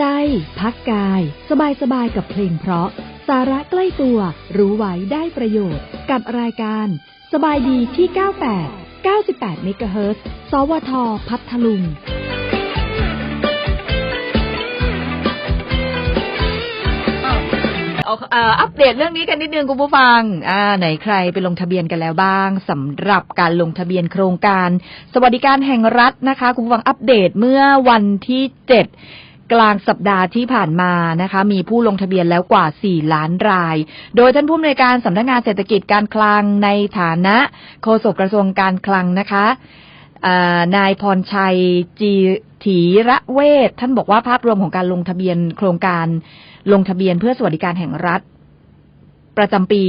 ใจ พักกาย สบายสบายกับเพลงเพราะ สาระใกล้ตัว รู้ไว้ได้ประโยชน์ กับรายการ สบายดีที่ 98 98เมกะเฮิรตซ์สวท พัทลุงเอาเอ่ออัปเดตเรื่องนี้กันนิดนึงคุณผู้ฟังอ่าไหนใครไปลงทะเบียนกันแล้วบ้างสำหรับการลงทะเบียนโครงการ สวัสดิการแห่งรัฐนะคะ คุณผู้ฟังอัปเดตเมื่อวันที่เจ็ด กลางสัปดาห์ที่ผ่านมานะคะ มีผู้ลงทะเบียนแล้วกว่า 4 ล้านราย โดยท่านผู้อำนวยการสำนักงานเศรษฐกิจการคลังในฐานะโฆษกกระทรวงการคลังนะคะนายพรชัยจีถีระเวทท่านบอกว่าภาพรวมของการลงทะเบียนโครงการลงทะเบียนเพื่อสวัสดิการแห่งรัฐ ประจำปี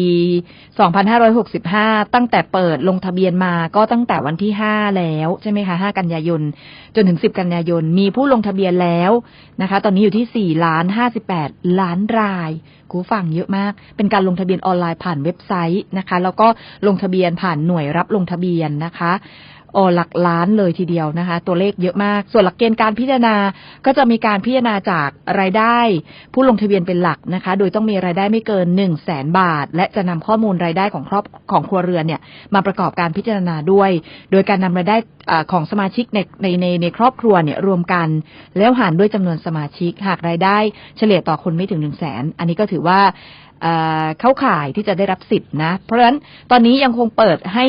2565 ตั้งแต่เปิดลงทะเบียนมาก็ตั้งแต่วันที่ 5 แล้วใช่ไหมคะ 5 กันยายน จนถึง 10 กันยายน มีผู้ลงทะเบียนแล้วนะคะ ตอนนี้อยู่ที่ 4 ล้าน 58 ล้านราย กูฟังเยอะมาก เป็นการลงทะเบียนออนไลน์ผ่านเว็บไซต์นะคะ แล้วก็ลงทะเบียนผ่านหน่วยรับลงทะเบียนนะคะ โอหลักล้านเลยทีเดียวนะคะ ตัวเลขเยอะมาก ส่วนหลักเกณฑ์การพิจารณาก็จะมีการพิจารณาจากรายได้ ผู้ลงทะเบียนเป็นหลักนะคะ โดยต้องมีรายได้ไม่เกิน1 0 0 0 0แสนบาท และจะนำข้อมูลรายได้ของครอบของครัวเรือนเนี่ยมาประกอบการพิจารณาด้วย โดยการนำรายได้ของสมาชิกในในในในครอบครัวเนี่ยรวมกัน แล้วหารด้วยจำนวนสมาชิก หากรายได้เฉลี่ยต่อคนไม่ถึง1 0 0 0 0แสนอันนี้ก็ถือว่าเข้าข่ายที่จะได้รับสิทธิ์นะ เพราะฉะนั้นตอนนี้ยังคงเปิดให้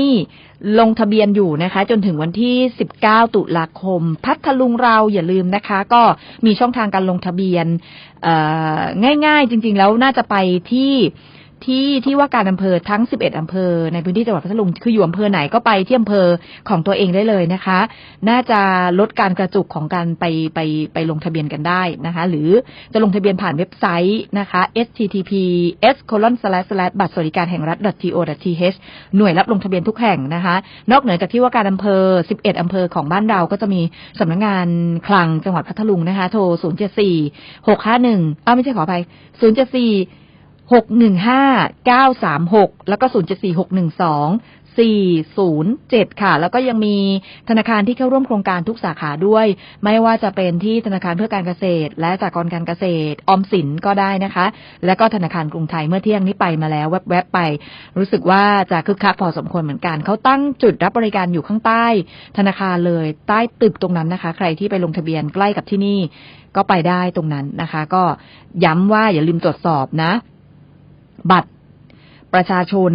ลงทะเบียนอยู่นะคะ จนถึงวันที่ 19 ตุลาคม พัทลุงเราอย่าลืมนะคะ ก็มีช่องทางการลงทะเบียนง่ายๆ จริง ๆ แล้วน่าจะไปที่ ที่ที่ว่าการอำเภอทั้ง 11อำเภอในพื้นที่จังหวัดพัทลุงคืออยู่อำเภอไหนก็ไปที่อำเภอของตัวเองได้เลยนะคะ น่าจะลดการกระจุกของการไปไปไปลงทะเบียนกันได้นะคะ หรือจะลงทะเบียนผ่านเว็บไซต์นะคะ https colon slash slash บัตรสวัสดิการแห่งรัฐ .go.th หน่วยรับลงทะเบียนทุกแห่งนะคะ นอกเหนือจากที่ว่าการอำเภอ 11อำเภอของบ้านเราก็จะมีสำนักงานคลังจังหวัดพัทลุงนะคะ โทร 074 651อ้าวไม่ใช่ขออภัย074 615 936 แล้วก็ 074 612 407 ค่ะ แล้วก็ยังมีธนาคารที่เข้าร่วมโครงการทุกสาขาด้วย ไม่ว่าจะเป็นที่ธนาคารเพื่อการเกษตร และสหกรณ์การเกษตร ออมสินก็ได้นะคะ และก็ธนาคารกรุงไทยเมื่อเที่ยงนี้ไปมาแล้วแวบๆไป รู้สึกว่าจะคึกคักพอสมควรเหมือนกัน เขาตั้งจุดรับบริการอยู่ข้างใต้ ธนาคารเลยใต้ตึกตรงนั้นนะคะ ใครที่ไปลงทะเบียนใกล้กับที่นี่ก็ไปได้ตรงนั้นนะคะ ก็ย้ำว่าอย่าลืมตรวจสอบนะ บัตรประชาชน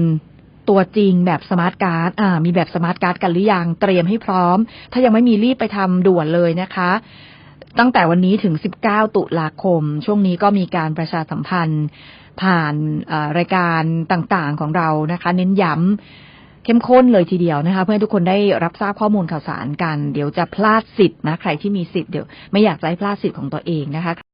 ตัวจริงแบบสมาร์ทการ์ดอ่า มีแบบสมาร์ทการ์ดกันหรือยัง เตรียมให้พร้อม ถ้ายังไม่มีรีบไปทำด่วนเลยนะคะ ตั้งแต่วันนี้ถึง 19 ตุลาคม ช่วงนี้ก็มีการประชาสัมพันธ์ ผ่านรายการต่างๆของเรานะคะ เน้นย้ำเข้มข้นเลยทีเดียวนะคะ เพื่อให้ทุกคนได้รับทราบข้อมูลข่าวสารกัน เดี๋ยวจะพลาดสิทธิ์นะ ใครที่มีสิทธิ์เดี๋ยวไม่อยากจะให้พลาดสิทธิ์ของตัวเองนะคะ